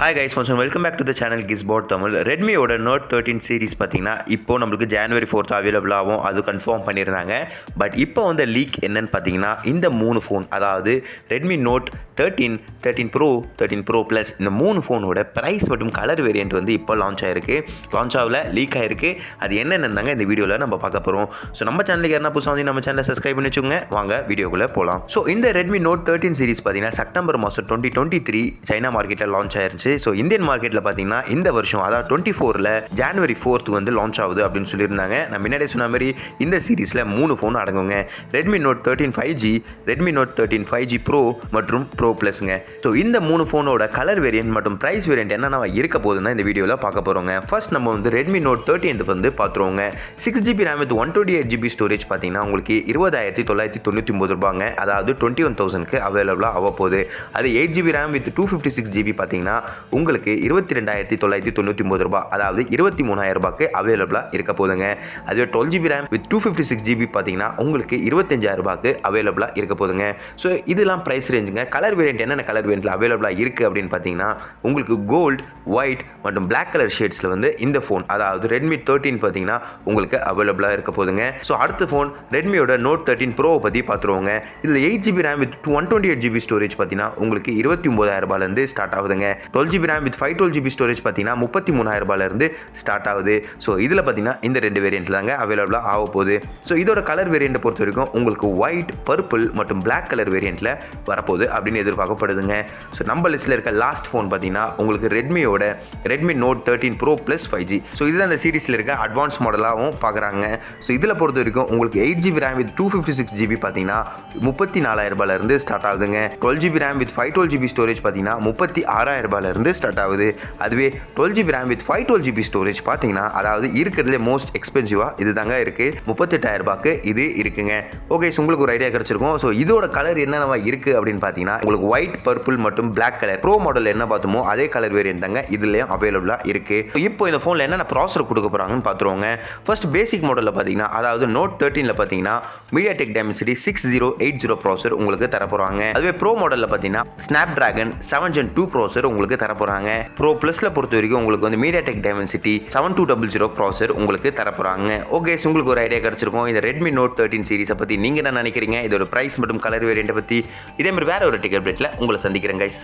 Hi guys once welcome back to the channel kiss போட் தமிழ் ரெட்மியோட note thirteen series பார்த்தீங்கன்னா இப்போ நம்மளுக்கு ஜனவரி ஃபோர்த் அவைலபிள் ஆகும். அது கன்ஃபார்ம் பண்ணியிருந்தாங்க. பட் இப்போ வந்த லீக் என்னன்னு பார்த்தீங்கன்னா இந்த மூணு ஃபோன் அதாவது Redmi note thirteen thirteen pro thirteen pro plus இந்த மூணு ஃபோனோட ப்ரைஸ் மற்றும் கலர் வேரியண்ட் வந்து இப்போ லான்ச் ஆயிருக்கு. லான்ச் ஆகல லீக் ஆயிருக்கு. அது என்னென்னு இந்த வீடியோவில் நம்ம பார்க்க போகிறோம் ஸோ நம்ம சேனலுக்கு யாரா புதுசாக வந்து நம்ம சேனலை சப்ஸ்கிரைப் பண்ணி வச்சுக்கோங்க. வாங்க வீடியோக்குள்ளே போகலாம் ஸோ இந்த ரெட்மி நோட் தேர்ட்டின் சீரிஸ் பார்த்தீங்கன்னா செப்டம்பர் மாதம் டுவெண்ட்டி டுவெண்ட்டி த்ரீ சைனா மார்க்கெட்டில் லான்ச் ஆயிருச்சு ஸோ இந்தியன் மார்க்கெட்டில் பார்த்தீங்கன்னா இந்த வருஷம் அதாவது டுவெண்ட்டி ஃபோரில் ஜான்வரி ஃபோர்த் வந்து லான்ச் ஆகுது அப்படின்னு சொல்லியிருந்தாங்க. நான் முன்னாடியே சொன்ன மாதிரி இந்த சீரீஸில் மூணு phone அடங்குங்க. Redmi note thirteen five G Redmi note thirteen five G pro மற்றும் ப்ரோ ப்ளஸ்ங்க ஸோ இந்த மூணு ஃபோனோட கலர் வேரியன்ட் மற்றும் ப்ரைஸ் வேரியன்ட் என்னென்ன இருக்க போகுதுன்னா இந்த வீடியோவில் பார்க்க போகிறோங்க ஃபர்ஸ்ட் நம்ம வந்து ரெட்மி நோட் தேர்ட்டின் வந்து பார்த்துருவோங்க six GB RAM with one twenty eight GB storage பார்த்தீங்கன்னா உங்களுக்கு இருபதாயிரத்தி தொள்ளாயிரத்தி தொண்ணூற்றி ஒம்பது ரூபாங்க. அதாவது டுவெண்ட்டி ஒன் தௌசண்ட்க்கு அவைலபிளாக ஆக போகுது அது eight GB RAM with two fifty six GB பார்த்தீங்கன்னா உங்களுக்கு இருபத்தி ரெண்டாயிரத்தி தொள்ளாயிரத்தி தொண்ணூற்றி ஒம்பது ரூபாய் அதாவது இருபத்தி மூணாயிரம் ரூபாய்க்கு அவைலபிளாக இருக்க போதுங்க. அதுவே twelve GB RAM with two fifty six GB பார்த்தீங்கன்னா உங்களுக்கு இருபத்தஞ்சாயிரம் ரூபாய்க்கு அவைலபிளாக இருக்க போதுங்க. ஸோ இதெல்லாம் ப்ரைஸ் ரேஞ்சுங்க கலர் வேரியன்ட் என்னென்ன கலர் வேரியண்ட்டில் அவைலபிளாக இருக்குது அப்படின்னு பார்த்தீங்கன்னா உங்களுக்கு கோல்டு ஒயிட் மற்றும் பிளாக் கலர் ஷேட்ஸில் வந்து இந்த ஃபோன் அதாவது ரெட்மி தேர்ட்டின் பார்த்தீங்கன்னா உங்களுக்கு அவைலபிளாக இருக்க போதுங்க. ஸோ அடுத்த ஃபோன் ரெட்மியோட நோட் தேர்ட்டின் ப்ரோவை பற்றி பார்த்துருவோங்க. இதில் eight GB RAM with one twenty eight GB storage பார்த்தீங்கன்னா உங்களுக்கு இருபத்தி ஒம்பதாயிரம் ரூபாயிலேருந்து ஸ்டார்ட் ஆகுதுங்க. Twelve GB RAM with five twelve GB storage பார்த்தீங்கன்னா முப்பத்தி மூணாயிரரூபாலேருந்து ஸ்டார்ட் ஆகுது. ஸோ இதில் பார்த்தீங்கன்னா இந்த ரெண்டு வேரியன்ட் தாங்க அவைலபிளாக ஆக போகுது. ஸோ இதோட கலர் வேரியண்ட்டை பொறுத்த வரைக்கும் உங்களுக்கு ஒயிட் பர்பிள் மற்றும் பிளாக் கலர் வேரியண்ட்டில் வரப்போகுது அப்படின்னு எதிர்பார்க்கப்படுதுங்க. ஸோ நம்ம லிஸ்ட்டில் இருக்க லாஸ்ட் ஃபோன் பார்த்தீங்கன்னா உங்களுக்கு ரெட்மியோட Redmi note thirteen pro plus five G so இதுதான் அந்த சீரிஸில் இருக்க அட்வான்ஸ் மாடலாகவும் பார்க்குறாங்க. ஸோ இதில் பொறுத்த வரைக்கும் உங்களுக்கு eight GB RAM with two fifty six GB பார்த்தீங்கன்னா முப்பத்தி நாலாயிரரூபாலேருந்து ஸ்டார்ட் ஆகுதுங்க. Twelve GB RAM with five twelve GB storage பார்த்தீங்கன்னா முப்பத்தி ஆறாயிரம் இருந்து ஸ்டார்ட் ஆகுது. அதுவே twelve GB RAM with five twelve GB storage பார்த்தீங்கன்னா அதாவது இருக்கிறதுலே மோஸ்ட் எக்ஸ்பென்சிவாக இது தாங்க இருக்குது முப்பத்தெட்டாயிரம் ரூபாய்க்கு இது இருக்குங்க. ஓகே ஸோ உங்களுக்கு ஒரு ஐடியா கிடச்சிருக்கும். ஸோ இதோட கலர் என்னென்னவா இருக்குது அப்படின்னு பார்த்தீங்கன்னா உங்களுக்கு ஒயிட் பர்பிள் மற்றும் பிளாக் கலர் ப்ரோ மாடல் என்ன பார்த்தோமோ அதே கலர் வேரியன்ட் தாங்க இதுலேயும் அவைலபிளாக இருக்குது இப்போ இந்த ஃபோனில் என்னென்ன ப்ராசர் கொடுக்க போகிறாங்கன்னு பார்த்துருவோங்க. ஃபர்ஸ்ட் பேசிக் மாடலில் பார்த்தீங்கன்னா அதாவது நோட் தேர்ட்டீனில் பார்த்தீங்கன்னா MediaTek Dimensity six zero eight zero processor உங்களுக்கு தர போகிறாங்க அதுவே ப்ரோ மாடலில் பார்த்தீங்கன்னா Snapdragon seven gen two processor உங்களுக்கு தர போகிறாங்க ப்ரோ ப்ளஸில் பொறுத்த வரைக்கும் உங்களுக்கு வந்து MediaTek Dimensity seven two double zero processor உங்களுக்கு தர போகிறாங்க ஓகே உங்களுக்கு ஒரு ஐடியா கிடச்சிருக்கும். இந்த ரெட்மி நோட் தேர்ட்டின் சீரிஸை பற்றி நீங்கள் என்ன நினைக்கிறீங்க? இதோட ப்ரைஸ் மற்றும் கலர் வேரியண்ட்டை பற்றி இதேமாதிரி வேறு ஒரு டிக்கெட் ரேட்டில் உங்களை சந்திக்கிறேன் கைஸ்